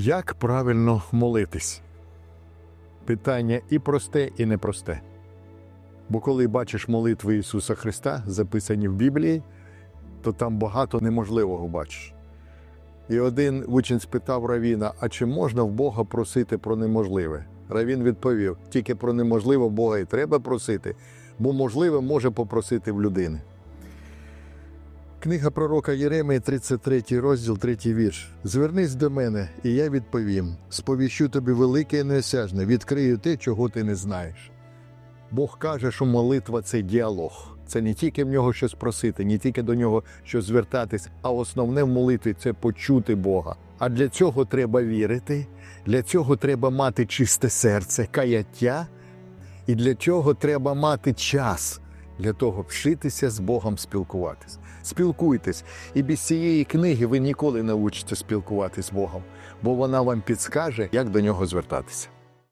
Як правильно молитись? Питання і просте, і непросте. Бо коли бачиш молитви Ісуса Христа, записані в Біблії, то там багато неможливого бачиш. І один учень спитав Равіна: а чи можна в Бога просити про неможливе? Равін відповів: тільки про неможливе Бога і треба просити, бо можливе може попросити в людини. Книга пророка Єремії, 33 розділ, 3 вірш. Звернись до мене, і я відповім: сповіщу тобі велике і неосяжне, відкрию те, чого ти не знаєш. Бог каже, що молитва це діалог. Це не тільки в нього щось просити, не тільки до нього щось звертатись, а основне в молитві це почути Бога. А для цього треба вірити, для цього треба мати чисте серце, каяття, і для цього треба мати час для того вчитися з Богом спілкуватись. Спілкуйтесь, і без цієї книги ви ніколи не учите спілкуватись з Богом, бо вона вам підскаже, як до нього звертатися.